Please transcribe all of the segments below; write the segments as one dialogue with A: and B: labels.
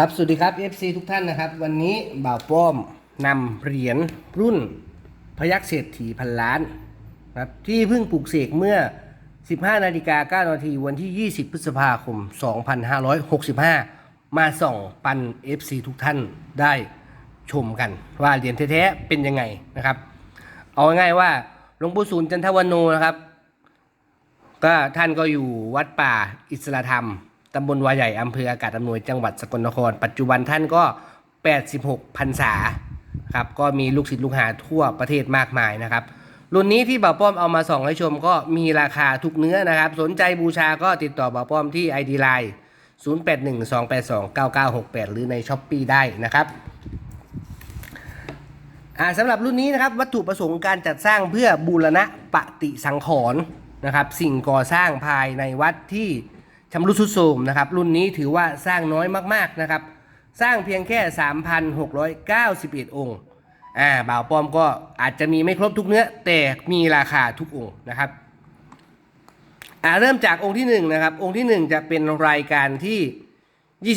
A: ครับ สวัสดีครับ FC ทุกท่านนะครับ วันนี้บ่าวป้อมนำเหรียญรุ่นพยักเศรษฐีพันล้านนะครับที่เพิ่งปลูกเสกเมื่อ 15 นาฬิกา 9 นาทีวันที่ 20 พฤษภาคม 2565 มาส่องปัน FC ทุกท่านได้ชมกัน ว่าเหรียญแท้ๆเป็นยังไงนะครับ เอาง่ายๆว่าหลวงปู่ศูนย์จันทวโนนะครับ ก็ท่านก็อยู่วัดป่าอิสระธรรม ตำบลวาใหญ่อำเภออากาศอำนวยจังหวัดสกลนคร ปัจจุบันท่านก็ 86พรรษาครับก็มีลูกศิษย์ลูกหาทั่วประเทศมากมายนะครับ รุ่นนี้ที่บ่าวป้อมเอามาส่องให้ชมก็มีราคาทุกเนื้อนะครับ สนใจบูชาก็ติดต่อบ่าวป้อมที่ ID Line 0812829968 หรือใน s h อ p e e ได้นะครับอ่าสำหรับรุ่นนี้นะครับวัตถุประสงค์การจัดสร้างเพื่อบูรณะปฏิสังขรณ์นะครับ สิ่งก่อสร้างภายในวัดที่ ชำรุดทรุดโทรมนะครับ รุ่นนี้ถือว่าสร้างน้อยมากๆนะครับ สร้างเพียงแค่ 3,691 องค์อ่าบ่าวปอมก็อาจจะมีไม่ครบทุกเนื้อ แต่มีราคาทุกองค์นะครับอ่าเริ่มจากองค์ที่1นะครับ องค์ที่ 1 จะเป็นรายการที่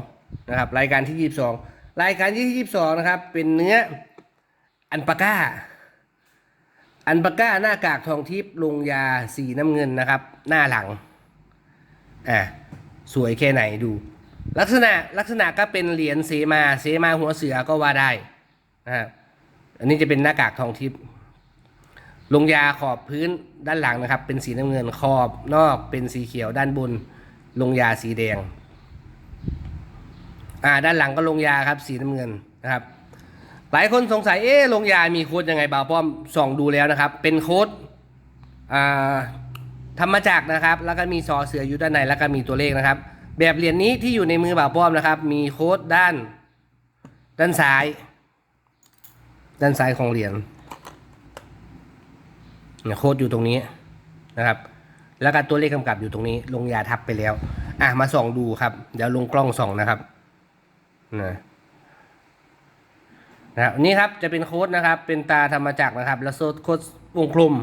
A: 22นะครับ รายการที่ 22 รายการที่ 22 นะครับ เป็นเนื้ออันปาก้า อันปาก้าหน้ากากทองทิพย์ลงยาสีน้ำเงินนะครับ หน้าหลัง อ่าสวยแค่ไหนดู ลักษณะลักษณะก็เป็นเหรียญเสมาเสมาหัวเสือก็ว่าได้นะอันนี้จะเป็นหน้ากากทองทิพย์ลงยาขอบพื้นด้านหลังนะครับ เป็นสีน้ำเงินขอบนอกเป็นสีเขียวด้านบน ลงยาสีแดงอ่าด้านหลังก็ลงยาครับสีน้ำเงินนะครับ หลายคนสงสัยเอ๊ลงยามีโค้ดยังไงบ่าวป้อมส่องดูแล้วนะครับ เป็นโค้ดอ่า ธรรมจักรนะครับ แล้วก็มีซอเสืออยู่ด้านในแล้วก็มีตัวเลขนะครับ แบบเหรียญนี้ที่อยู่ในมือบ่าวป้อมนะครับ มีโค้ดด้าน ด้านซ้าย ด้านซ้ายของเหรียญเนี่ยโค้ดอยู่ตรงนี้นะครับ แล้วก็ตัวเลขกำกับอยู่ตรงนี้ ลงยาทับไปแล้ว อะมาส่องดูครับ เดี๋ยวลงกล้องส่องนะครับนะนะครับนี่ครับจะเป็นโค้ดนะครับ เป็นตาธรรมจักรนะครับ แล้วโค้ดวงกลม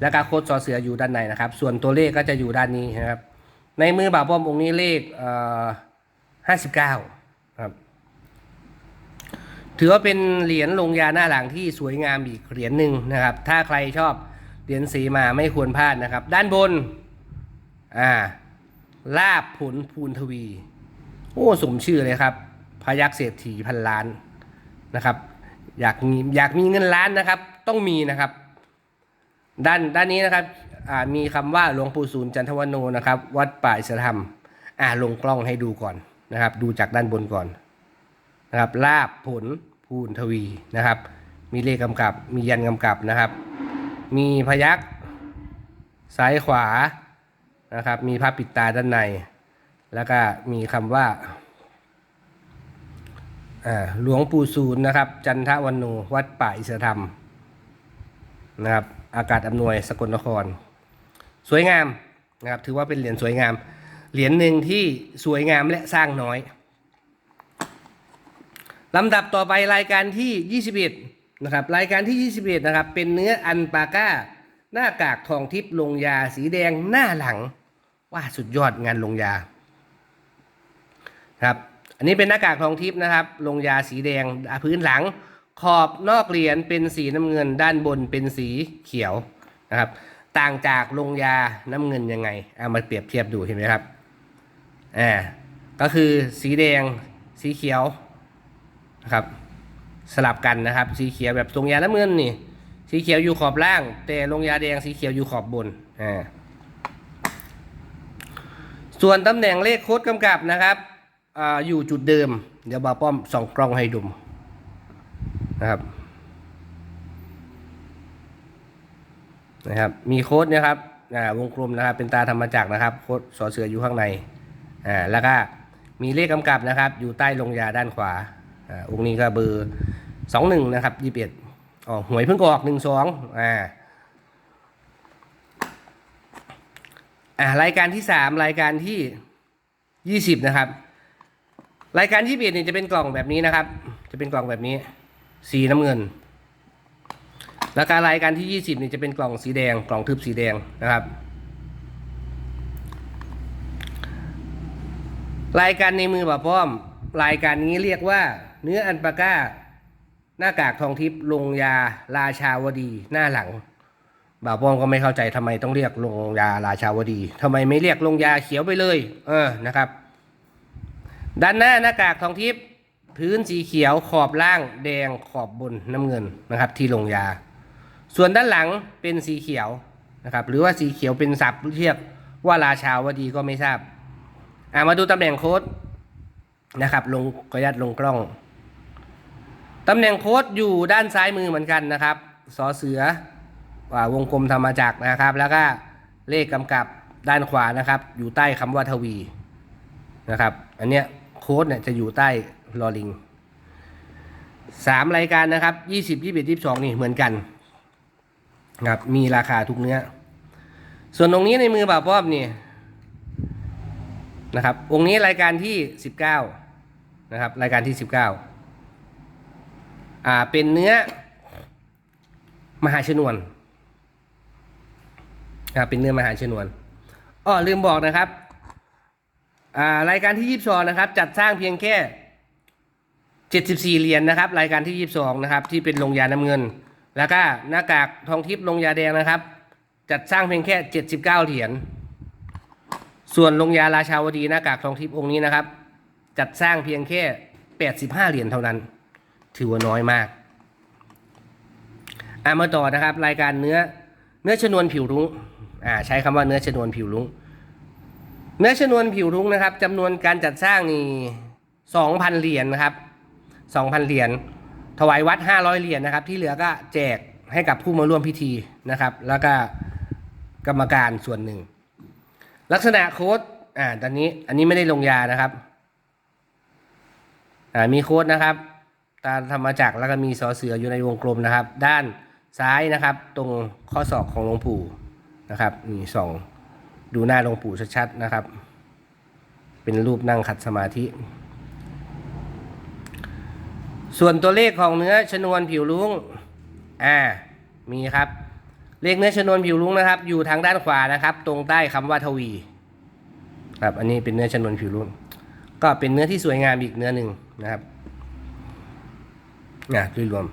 A: แล้วก็โค้ดซอเสืออยู่ด้านในนะครับ ส่วนตัวเลขก็จะอยู่ด้านนี้นะครับ ในมือบ่าวป้อมองค์นี้เลขเอ่อห้าสิบเก้าครับ ถือว่าเป็นเหรียญลงยาหน้าหลังที่สวยงามอีกเหรียญหนึ่งนะครับ ถ้าใครชอบเหรียญสีมาไม่ควรพลาดนะครับ ด้านบน อ่า ลาบผลภูนทวี โอ้สมชื่อเลยครับ พยักเศรษฐีพันล้านนะครับ อยากมีอยากมีเงินล้านนะครับ ต้องมีนะครับ ด้านด้านนี้นะครับมีคำว่าหลวงปู่ศูนย์จันทวโนนะครับ วัดป่าอิสรธรรมอ่าลงกล้องให้ดูก่อนนะครับ ดูจากด้านบนก่อนนะครับลาบผลภูนทวีนะครับ มีเลขกำกับ มียันกำกับนะครับ มีพยักซ้ายขวานะครับ มีพระปิดตาด้านใน แล้วก็มีคำว่าอ่าหลวงปู่ศูนย์นะครับ จันทวันโนวัดป่าอิสรธรรมนะครับ อากาศอำนวยสกลนคร สวยงามนะครับ ถือว่าเป็นเหรียญสวยงาม เหรียญหนึ่งที่สวยงามและสร้างน้อยลำดับต่อไปรายการที่ 21 นะครับ รายการที่ 21 นะครับ เป็นเนื้ออันปาก้า หน้ากากทองทิพย์ลงยาสีแดงหน้าหลัง ว่าสุดยอดงานลงยาครับ อันนี้เป็นหน้ากากทองทิพย์นะครับ ลงยาสีแดงพื้นหลัง ขอบนอกเหรียญเป็นสีน้ำเงิน ด้านบนเป็นสีเขียวนะครับ ต่างจากลงยาน้ำเงินยังไงเอามาเปรียบเทียบดูเห็นไหมครับอ่าก็คือสีแดงสีเขียวนะครับ สลับกันนะครับ สีเขียวแบบตรงยาน้ำเงินนี่ สีเขียวอยู่ขอบล่าง แต่ลงยาแดงสีเขียวอยู่ขอบบนอ่าส่วนตำแหน่งเลขโค้ดกำกับนะครับอาอยู่จุดเดิม เดี๋ยวบาป้อมส่องกล้องให้ดู นะครับนะครับ มีโค้ดนะครับอ่าวงกลมนะครับ เป็นตาธรรมจักรนะครับ โค้ดสอเสืออยู่ข้างในอ่าแล้วก็มีเลขกำกับนะครับ อยู่ใต้ลงยาด้านขวาอ่าองค์นี้ก็เบอร์สองหนึ่งนะครับยี่สิบเอ็ดอ๋อหวยเพิ่งออกหนึ่งสองอ่าอ่ารายการที่สามรายการที่ยี่สิบนะครับ รายการยี่สิบเอ็ดนี่ยจะเป็นกล่องแบบนี้นะครับ จะเป็นกล่องแบบนี้ สีน้ำเงิน แล้วการรายการที่ยี่สิบนี่จะเป็นกล่องสีแดง กล่องทึบสีแดงนะครับ รายการในมือบ่าป้อม รายการนี้เรียกว่า เนื้ออันปาก้า หน้ากากทองทิพย์ลงยาราชาวดีหน้าหลังบ่าวป้อมก็ไม่เข้าใจทำไมต้องเรียกลงยาราชาวดีทำไมไม่เรียกลงยาเขียวไปเลย เออนะครับ ด้านหน้าหน้ากากทองทิพย์ พื้นสีเขียวขอบล่างแดงขอบบนน้ำเงินนะครับ ที่ลงยา ส่วนด้านหลังเป็นสีเขียวนะครับ หรือว่าสีเขียวเป็นศัพท์เรียกว่าราชาวดีก็ไม่ทราบอ่ามาดูตำแหน่งโค้ดนะครับ ลงขออนุญาตลงกล้องตำแหน่งโค้ดอยู่ด้านซ้ายมือเหมือนกันนะครับสอเสืออ่าวงกลมธรรมจักรนะครับ แล้วก็เลขกำกับด้านขวานะครับ อยู่ใต้คำว่าทวีนะครับ อันเนี้ยโค้ดเนี่ยจะอยู่ใต้ ลอลิงสามรายการนะครับยี่สิบยี่สิบยี่สิบสองนี่เหมือนกันนะครับมีราคาทุกเนื้อ ส่วนตรงนี้ในมือบ่าวป้อมนี่นะครับ องค์นี้รายการที่สิบเก้านะครับ รายการที่สิบเก้าอ่าเป็นเนื้อ มหาชนวนนะครับเป็นเนื้อมหาชนวนอ้อลืมบอกนะครับอ่ารายการที่22นะครับ จัดสร้างเพียงแค่ 74 เหรียญนะครับ รายการที่ 22 นะครับ ที่เป็นลงยาน้ำเงิน แล้วก็หน้ากากทองทิพย์ลงยาแดงนะครับ จัดสร้างเพียงแค่ 79 เหรียญ ส่วนลงยาราชาวดีหน้ากากทองทิพย์องค์นี้นะครับ จัดสร้างเพียงแค่ 85 เหรียญเท่านั้น ถือว่าน้อยมากอามาต่อนะครับ รายการเนื้อเนื้อชนวนผิวรุ้งอ่าใช้คำว่าเนื้อชนวนผิวรุ้งเนื้อชนวนผิวรุ้งนะครับจำนวนการจัดสร้างนี่สองพันเหรียญนะครับ สองพันเหรียญถวายวัดห้าร้อยเหรียญนะครับ ที่เหลือก็แจกให้กับผู้มาร่วมพิธีนะครับ แล้วก็กรรมการส่วนหนึ่ง ลักษณะโค้ดอ่าตอนนี้อันนี้ไม่ได้ลงยานะครับอ่ามีโค้ดนะครับ ตาธรรมจักรแล้วก็มีสอเสืออยู่ในวงกลมนะครับ ด้านซ้ายนะครับ ตรงข้อศอกของหลวงปู่นะครับนี่สองดูหน้าหลวงปู่ชัดๆนะครับ เป็นรูปนั่งขัดสมาธิ ส่วนตัวเลขของเนื้อชนวนผิวลุงอ่ามีครับเลขเนื้อชนวนผิวลุงนะครับ อยู่ทางด้านขวานะครับ ตรงใต้คำว่าทวี ครับ อันนี้เป็นเนื้อชนวนผิวลุงก็เป็นเนื้อที่สวยงามอีกเนื้อหนึ่งนะครับนะโดยรวม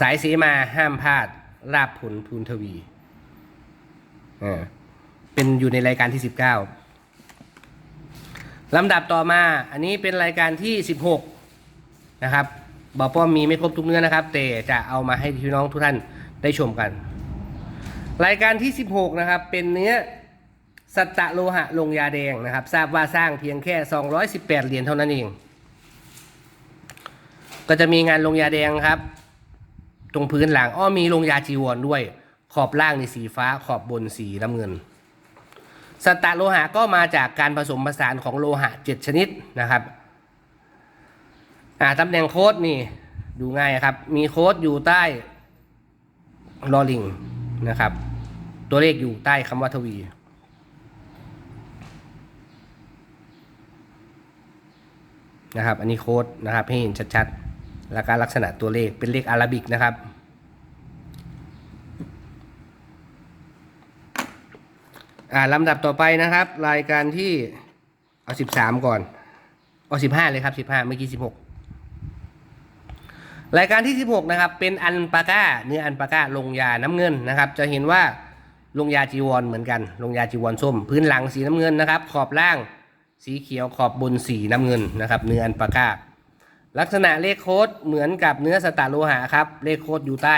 A: สายสีมาห้ามพลาดราบผลพูนทวีอ่าเป็นอยู่ในรายการที่19ลำดับต่อมา อันนี้เป็นรายการที่16นะครับ บอป้อมมีไม่ครบทุกเนื้อนะครับ แต่จะเอามาให้พี่น้องทุกท่านได้ชมกัน รายการที่ 16 นะครับ เป็นเนื้อสัตตะโลหะลงยาแดงนะครับ ทราบว่าสร้างเพียงแค่ 218 เหรียญเท่านั้นเอง ก็จะมีงานลงยาแดงครับ ตรงพื้นหลังอ้อมีลงยาจีวรด้วย ขอบล่างในสีฟ้าขอบบนสีน้ำเงินสตาร์โลหะก็มาจากการผสมผสานของโลหะ 7 ชนิดนะครับ อ่าตำแหน่งโค้ดนี่ดูง่ายครับ มีโค้ดอยู่ใต้ลอลิงนะครับ ตัวเลขอยู่ใต้คำว่าทวี นะครับ อันนี้โค้ดนะครับ ให้เห็นชัดๆ แล้วก็ลักษณะตัวเลขเป็นเลขอาราบิกนะครับ อ่าลำดับต่อไปนะครับ รายการที่เอาสิบสามก่อน เอาสิบห้าเลยครับสิบห้าเมื่อกี้สิบหก รายการที่สิบหกนะครับ เป็นอันปาก้าเนื้ออันปาก้าลงยาน้ำเงินนะครับ จะเห็นว่าลงยาจีวรเหมือนกัน ลงยาจีวรส้ม พื้นหลังสีน้ำเงินนะครับ ขอบล่างสีเขียวขอบบนสีน้ำเงินนะครับ เนื้ออันปาก้า ลักษณะเลขโค้ดเหมือนกับเนื้อสตาร์โลหะครับ เลขโค้ดอยู่ใต้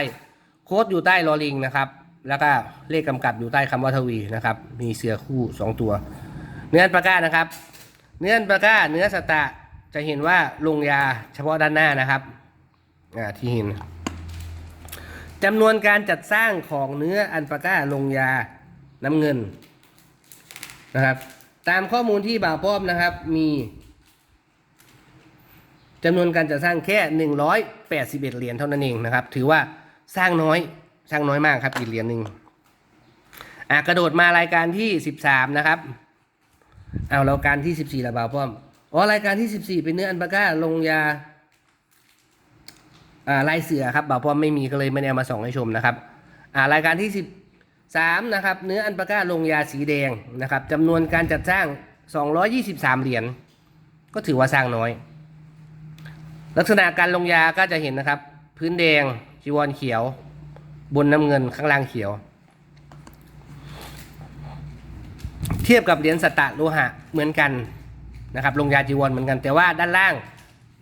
A: โค้ดอยู่ใต้ลอลิงนะครับ แล้วก็เลขกำกับอยู่ใต้คำว่าทวีนะครับ มีเสือคู่สองตัว เนื้ออันปาก้านะครับ เนื้ออันปาก้า เนื้อสตาร์จะเห็นว่าลงยาเฉพาะด้านหน้านะครับ อ่าที่เห็นจำนวนการจัดสร้างของเนื้ออันปาก้าลงยาน้ำเงินนะครับ ตามข้อมูลที่บ่าวป้อมนะครับ มีจำนวนการจัดสร้างแค่ 181 เหรียญเท่านั้นเองนะครับ ถือว่าสร้างน้อยสร้างน้อยมากครับอีกเหรียญหนึ่งอะกระโดดมารายการที่ 13 นะครับเอาเราการที่ 14ละบ่าวป้อมอ๋อรายการที่ 14 เป็นเนื้ออันปาก้าลงยา อ่าลายเสือครับบ่าวป้อมไม่มีก็เลยไม่ได้มาส่องให้ชมนะครับอ่ารายการที่สิบสามนะครับเนื้ออันปาก้าลงยาสีแดงนะครับจำนวนการจัดสร้าง 223 เหรียญก็ถือว่าสร้างน้อย ลักษณะการลงยาก็จะเห็นนะครับ พื้นแดงจีวรเขียว บนน้ำเงินข้างล่างเขียว เทียบกับเหรียญสตตะโลหะเหมือนกันนะครับลงยาจีวรเหมือนกัน แต่ว่าด้านล่าง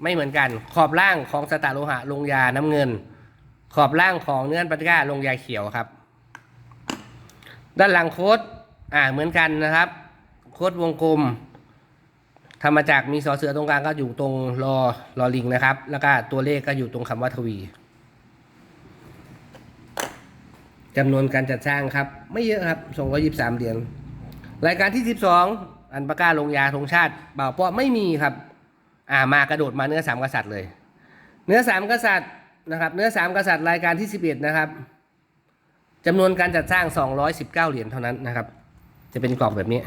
A: ไม่เหมือนกัน ขอบล่างของสตตะโลหะลงยาน้ำเงิน ขอบล่างของเนื้อปาติก้าลงยาเขียวครับ ด้านหลังโค้ดอ่าเหมือนกันนะครับ โค้ดวงกลมทำมาจากมีสอเสือตรงกลางก็อยู่ตรงรอรอลิงนะครับ แล้วก็ตัวเลขก็อยู่ตรงคำว่าทวีจำนวนการจัดสร้างครับ ไม่เยอะครับ223เหรียญรายการที่12อันประกาศลงยาธงชาติบ่าวป้อไม่มีครับ อ่ามากระโดดมาเนื้อสามกษัตริย์เลย เนื้อสามกษัตริย์นะครับ เนื้อสามกษัตริย์รายการที่11นะครับจำนวนการจัดสร้าง219เก้าเหรียญเท่านั้นนะครับ จะเป็นกล่องแบบนี้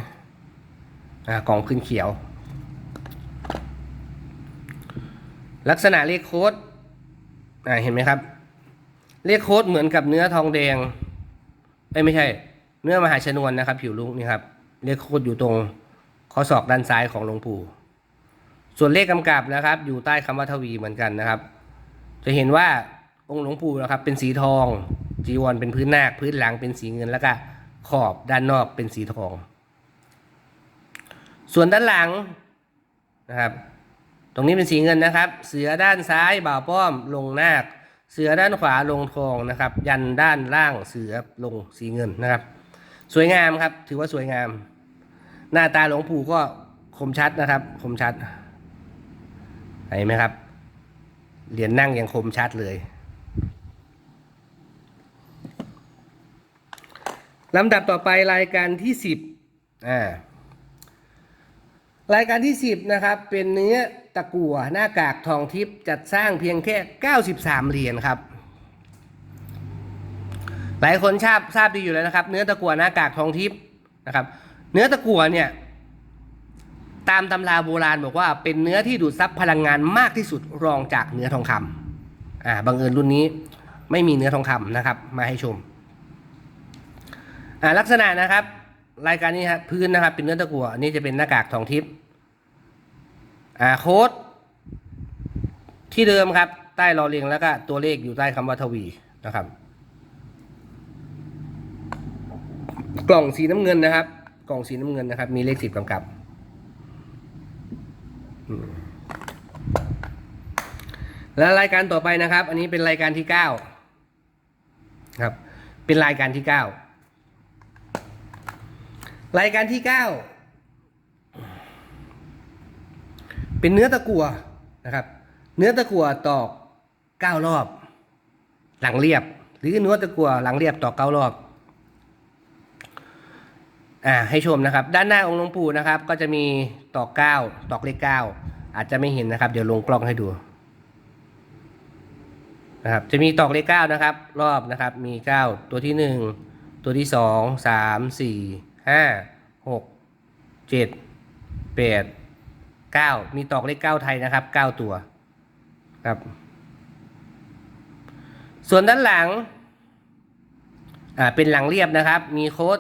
A: อ่ากล่องพื้นเขียว ลักษณะเลขโค้ดอ่าเห็นไหมครับเลขโค้ดเหมือนกับเนื้อทองแดงเอ้ยไม่ใช่ เนื้อมหาชนวนนะครับ ผิวลุกนี่ครับเลขโค้ดอยู่ตรงข้อศอกด้านซ้ายของหลวงปู่ ส่วนเลขกำกับนะครับ อยู่ใต้คำว่าทวีเหมือนกันนะครับ จะเห็นว่าองค์หลวงปู่นะครับ เป็นสีทอง จีวรเป็นพื้นนาคพื้นหลังเป็นสีเงินแล้วก็ขอบด้านนอกเป็นสีทอง ส่วนด้านหลังนะครับ ตรงนี้เป็นสีเงินนะครับ เสือด้านซ้ายบ่าวป้อมลงนาค เสือด้านขวาลงทองนะครับ ยันด้านล่างเสือลงสีเงินนะครับ สวยงามครับ ถือว่าสวยงาม หน้าตาหลวงปู่ก็คมชัดนะครับ คมชัด เห็นไหมครับ เหรียญนั่งยังคมชัดเลยลำดับต่อไปรายการที่สิบอ่ารายการที่สิบนะครับ เป็นเนื้อตะกั่วหน้ากากทองทิพย์จัดสร้างเพียงแค่93เหรียญครับ หลายคนทราบทราบดีอยู่แล้วนะครับ เนื้อตะกั่วหน้ากากทองทิพย์นะครับ เนื้อตะกั่วเนี่ย ตามตำราโบราณบอกว่าเป็นเนื้อที่ดูดซับพลังงานมากที่สุดรองจากเนื้อทองคำอ่าบังเอิญรุ่นนี้ไม่มีเนื้อทองคำนะครับ มาให้ชมอ่าลักษณะนะครับ รายการนี้ครับพื้นนะครับ เป็นเนื้อตะกั่วอันนี้จะเป็นหน้ากากทองทิพย์อ่าโค้ดที่เดิมครับ ใต้รอเรียงแล้วก็ตัวเลขอยู่ใต้คำว่าทวีนะครับ กล่องสีน้ำเงินนะครับ กล่องสีน้ำเงินนะครับ มีเลขสิบกำกับ แล้วรายการต่อไปนะครับ อันนี้เป็นรายการที่เก้าครับ เป็นรายการที่เก้ารายการที่เก้าเป็นเนื้อตะกัวนะครับ เนื้อตะกัวตอกเก้ารอบ หลังเรียบ หรือเนื้อตะกัวหลังเรียบตอกเก้ารอบ อ่าให้ชมนะครับ ด้านหน้าองค์หลวงปู่นะครับ ก็จะมีตอกเก้าตอกเลขเก้าอาจจะไม่เห็นนะครับ เดี๋ยวลงกล้องให้ดูนะครับ จะมีตอกเลขเก้านะครับ รอบนะครับ มีเก้าตัวที่หนึ่งตัวที่สองสามสี่ห้าหกเจ็ดแปดเก้ามีตอกเลขเก้าไทยนะครับเก้าตัวครับ ส่วนด้านหลังอ่าเป็นหลังเรียบนะครับ มีโค้ด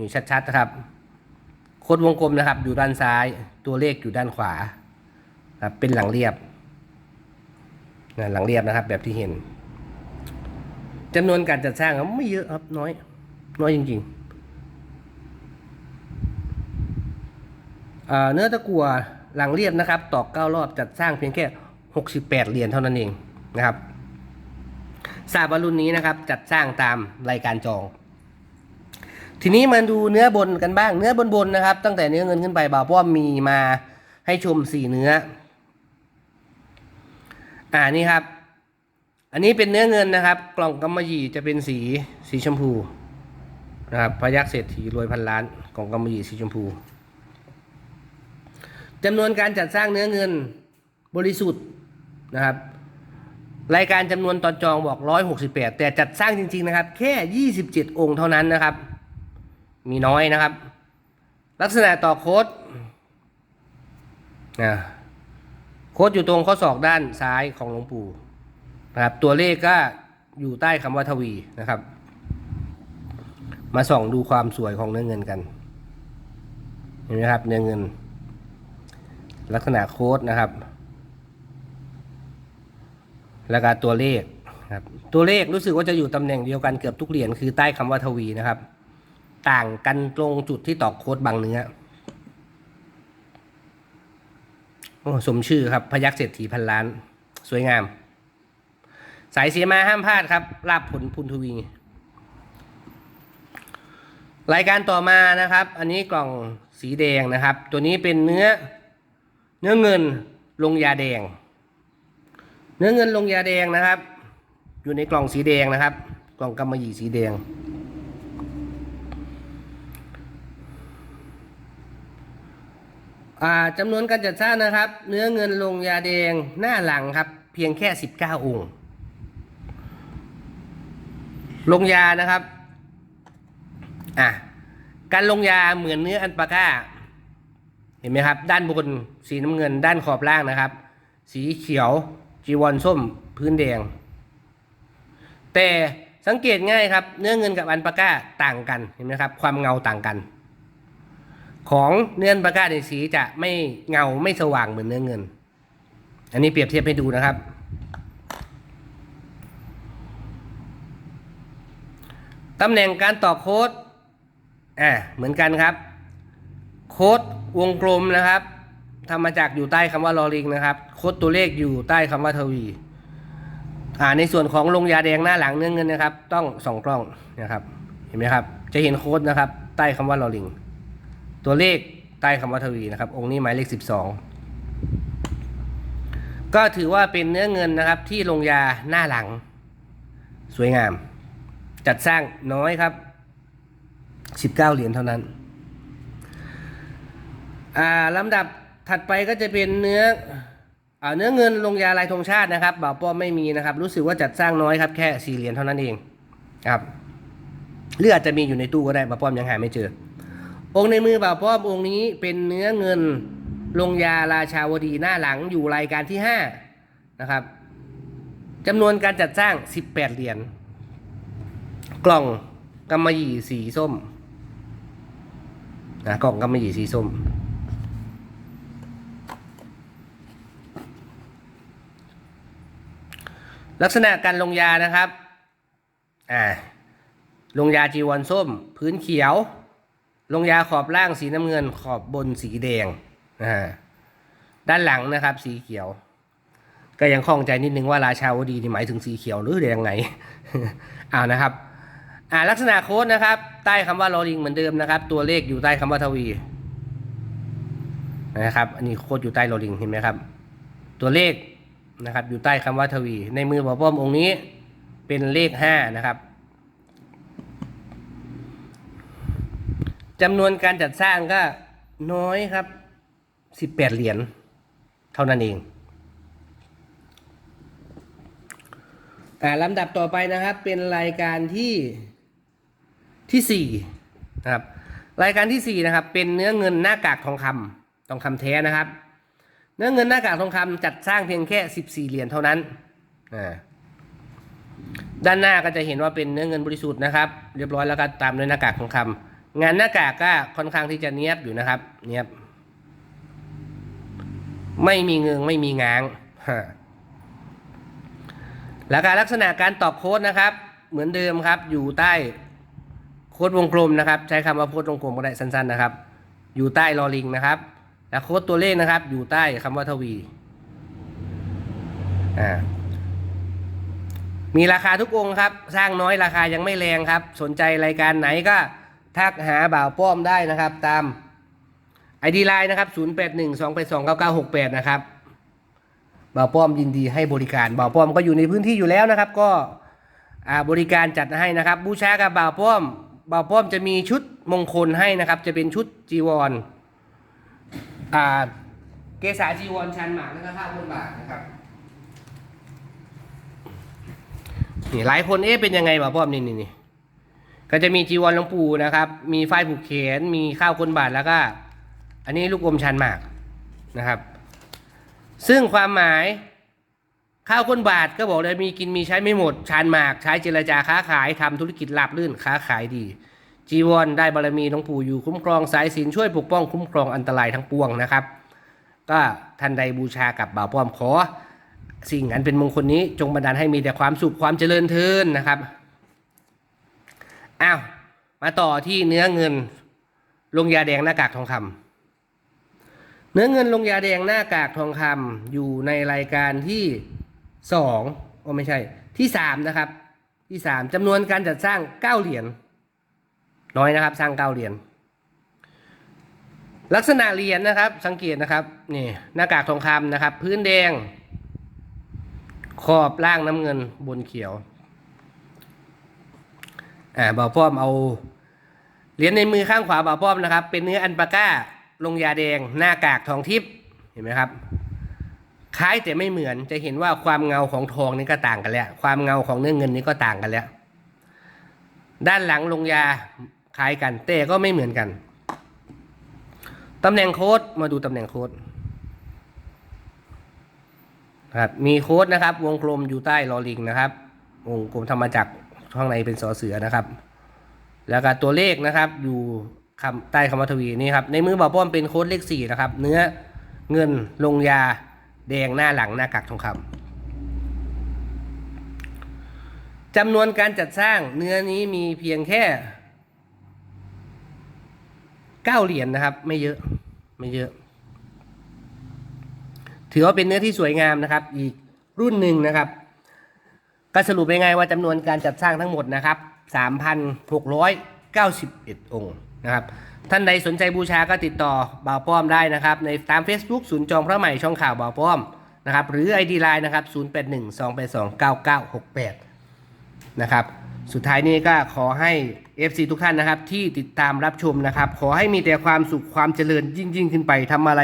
A: นี่ชัดๆนะครับโค้ดวงกลมนะครับ อยู่ด้านซ้าย ตัวเลขอยู่ด้านขวาครับเป็นหลังเรียบนะหลังเรียบนะครับ แบบที่เห็นจำนวนการจัดสร้างไม่เยอะครับน้อย น้อยจริงๆเนื้อตะกัวหลังเรียบนะครับ ตอกเก้ารอบจัดสร้างเพียงแค่68เหรียญเท่านั้นเองนะครับทราบว่ารุ่นนี้นะครับ จัดสร้างตามรายการจอง ทีนี้มาดูเนื้อบนกันบ้าง เนื้อบนบนนะครับ ตั้งแต่เนื้อเงินขึ้นไปบ่าวป้อมมีมาให้ชมสี่เนื้อ อ่านี่ครับ อันนี้เป็นเนื้อเงินนะครับ กล่องกำมะหยี่จะเป็นสีสีชมพูนะครับพยักเศรษฐีรวยพันล้านกล่องกำมะหยี่สีชมพูจำนวนการจัดสร้างเนื้อเงินบริสุทธิ์นะครับ รายการจำนวนตอนจองบอก 168 แต่จัดสร้างจริง ๆ นะครับ แค่ 27 องค์เท่านั้นนะครับ มีน้อยนะครับ ลักษณะต่อโค้ดนะโค้ดอยู่ตรงข้อศอกด้านซ้ายของหลวงปู่นะครับ ตัวเลขก็อยู่ใต้คำว่าทวีนะครับ มาส่องดูความสวยของเนื้อเงินกันเห็นไหมครับเนื้อเงิน ลักษณะโค้ดนะครับ แล้วก็ตัวเลขครับตัวเลขรู้สึกว่าจะอยู่ตำแหน่งเดียวกันเกือบทุกเหรียญคือใต้คำว่าทวีนะครับ ต่างกันตรงจุดที่ตอกโค้ดบางเนื้อโอ้สมชื่อครับพยักเศรษฐีพันล้าน สวยงาม สายเสียมาห้ามพลาดครับลาบผลพุนทวี รายการต่อมานะครับ อันนี้กล่องสีแดงนะครับ ตัวนี้เป็นเนื้อเนื้อเงินลงยาแดง เนื้อเงินลงยาแดงนะครับ อยู่ในกล่องสีแดงนะครับ กล่องกำมะหยี่สีแดง อ่า จำนวนการจัดสร้างนะครับ เนื้อเงินลงยาแดงหน้าหลังครับ เพียงแค่ 19 องค์ ลงยานะครับอะการลงยาเหมือนเนื้ออันปาก้า เห็นไหมครับ ด้านบนสีน้ำเงิน ด้านขอบล่างนะครับ สีเขียวจีวรส้มพื้นแดง แต่สังเกตง่ายครับ เนื้อเงินกับอันปาก้าต่างกันเห็นไหมครับ ความเงาต่างกัน ของเนื้ออันปาก้าในสีจะไม่เงาไม่สว่างเหมือนเนื้อเงิน อันนี้เปรียบเทียบให้ดูนะครับ ตำแหน่งการต่อโค้ดอ่าเหมือนกันครับ โค้ดวงกลมนะครับทำมาจากอยู่ใต้คำว่าลอลิงนะครับ โค้ดตัวเลขอยู่ใต้คำว่าทวีอ่าในส่วนของลงยาแดงหน้าหลังเนื้อเงินนะครับ ต้องสองกล้องนะครับ เห็นไหมครับ จะเห็นโค้ดนะครับ ใต้คำว่าลอลิง ตัวเลขใต้คำว่าทวีนะครับ องค์นี้หมายเลขสิบสองก็ถือว่าเป็นเนื้อเงินนะครับที่ลงยาหน้าหลัง สวยงาม จัดสร้างน้อยครับ 19 เหรียญเท่านั้น อ่าลำดับถัดไปก็จะเป็นเนื้ออเนื้อเงินลงยาลายธงชาตินะครับบ่าวป้อมไม่มีนะครับ รู้สึกว่าจัดสร้างน้อยครับแค่4เหรียญเท่านั้นเองครับหรืออาจจะมีอยู่ในตู้ก็ได้บ่าวป้อมยังหาไม่เจอ องค์ในมือบ่าวป้อมองค์นี้เป็นเนื้อเงินลงยาราชาวดีหน้าหลังอยู่รายการที่5นะครับจำนวนการจัดสร้าง 18 เหรียญกล่องกำมะหยี่สีส้มนะกล่องกำมะหยี่สีส้ม ลักษณะการลงยานะครับอ่าลงยาจีวรส้ม พื้นเขียว ลงยาขอบล่างสีน้ำเงินขอบบนสีแดงนะฮะด้านหลังนะครับ สีเขียว ก็ยังคล่องใจนิดนึงว่าราชาวดีนี่หมายถึงสีเขียวหรือแดงไหนอ้าวนะครับอ่าลักษณะโค้ดนะครับ ใต้คำว่าลอลิงเหมือนเดิมนะครับ ตัวเลขอยู่ใต้คำว่าทวีนะครับ อันนี้โค้ดอยู่ใต้ลอลิงเห็นไหมครับ ตัวเลขนะครับ อยู่ใต้คำว่าทวี ในมือหมอป้อมองค์นี้เป็นเลขห้านะครับ จำนวนการจัดสร้างก็น้อยครับสิบแปดเหรียญเท่านั้นเองอ่าลำดับต่อไปนะครับเป็นรายการที่ที่สี่นะครับ รายการที่สี่นะครับ เป็นเนื้อเงินหน้ากากทองคำทองคำแท้นะครับ เนื้อเงินหน้ากากทองคำจัดสร้างเพียงแค่สิบสี่เหรียญเท่านั้นอ่าด้านหน้าก็จะเห็นว่าเป็นเนื้อเงินบริสุทธิ์นะครับ เรียบร้อยแล้วก็ตามด้วยหน้ากากทองคำ งานหน้ากากก็ค่อนข้างที่จะเนียบอยู่นะครับ เนียบ ไม่มีเงืองไม่มีง้างฮะแล้วการลักษณะการตอบโค้ดนะครับ เหมือนเดิมครับ อยู่ใต้โค้ดวงกลมนะครับ ใช้คำว่าโค้ดวงกลมก็ได้สั้นๆนะครับ อยู่ใต้ลอลิงนะครับ และโค้ดตัวเลขนะครับ อยู่ใต้คำว่าทวีอ่ามีราคาทุกองค์ครับ สร้างน้อยราคายังไม่แรงครับ สนใจรายการไหนก็ ทักหาบ่าวป้อมได้นะครับตาม ID ไลน์นะครับ 0812829968 นะครับบ่าวป้อมยินดีให้บริการบ่าวป้อมก็อยู่ในพื้นที่อยู่แล้วนะครับ ก็บริการจัดให้นะครับ บูชากับบ่าวป้อมบ่าวป้อมจะมีชุดมงคลให้นะครับ จะเป็นชุดจีวรเกษาจีวรชันหมากแล้วก็ข้าบนบาทนะครับนี่หลายคนเอ๊ะเป็นยังไงบ่าวป้อมนี่นี่นี่ ก็จะมีจีวรหลวงปู่นะครับ มีฝ้ายผูกแขน มีข้าวคนบาทแล้วก็ อันนี้ลูกอมชันหมากนะครับ ซึ่งความหมายข้าวคนบาทก็บอกเลยมีกินมีใช้ไม่หมดชานหมาก ใช้เจรจาค้าขายทำธุรกิจราบรื่นค้าขายดี จีวรได้บารมีหลวงปู่อยู่คุ้มครองสายสินช่วยปกป้องคุ้มครองอันตรายทั้งปวงนะครับ ก็ท่านใดบูชากับบ่าวป้อมขอ สิ่งอันเป็นมงคลนี้จงบันดาลให้มีแต่ความสุขความเจริญเทินนะครับ อ้าวมาต่อที่เนื้อเงินลงยาแดงหน้ากากทองคำเนื้อเงินลงยาแดงหน้ากากทองคำอยู่ในรายการที่สองโอ้ไม่ใช่ ที่สามนะครับ ที่สามจำนวนการจัดสร้างเก้าเหรียญน้อยนะครับ สร้างเก้าเหรียญลักษณะเหรียญนะครับ สังเกตนะครับนี่หน้ากากทองคำนะครับ พื้นแดง ขอบล่างน้ำเงินบนเขียว อ่าบ่าวป้อมเอาเหรียญในมือข้างขวาบ่าวป้อมนะครับ เป็นเนื้ออันปาก้าลงยาแดง หน้ากากทองทิพย์เห็นไหมครับ คล้ายแต่ไม่เหมือนจะเห็นว่าความเงาของทองนี่ก็ต่างกันแล้ว ความเงาของเนื้อเงินนี่ก็ต่างกันแล้ว ด้านหลังลงยาคล้ายกันแต่ก็ไม่เหมือนกันตำแหน่งโค้ดมาดูตำแหน่งโค้ดครับมีโค้ดนะครับ วงกลมอยู่ใต้ลอลิงนะครับ วงกลมทำมาจาก ข้างในเป็นสอเสือนะครับ แล้วก็ตัวเลขนะครับ อยู่คำใต้คำว่าทวีนี่ครับในมือบ่าวป้อมเป็นโค้ดเลขสี่นะครับ เนื้อเงินลงยาแดงหน้าหลังหน้ากากทองคำจำนวนการจัดสร้างเนื้อนี้มีเพียงแค่เก้าเหรียญนะครับ ไม่เยอะไม่เยอะ ถือว่าเป็นเนื้อที่สวยงามนะครับ อีกรุ่นหนึ่งนะครับ ก็สรุปยังไงว่าจำนวนการจัดสร้างทั้งหมดนะครับ 3,691 องค์นะครับ ท่านใดสนใจบูชาก็ติดต่อบ่าวป้อมได้นะครับ ในตาม Facebook ศูนย์จองพระใหม่ช่องข่าวบ่าวป้อมนะครับ หรือ ID Line นะครับ 0812829968 นะครับ สุดท้ายนี้ก็ขอให้ FC ทุกท่านนะครับที่ติดตามรับชมนะครับ ขอให้มีแต่ความสุขความเจริญยิ่งยิ่งขึ้นไปทำอะไร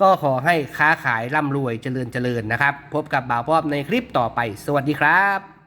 A: ก็ขอให้ค้าขายร่ำรวยเจริญเจริญนะครับ พบกับบ่าวพ่อในคลิปต่อไป สวัสดีครับ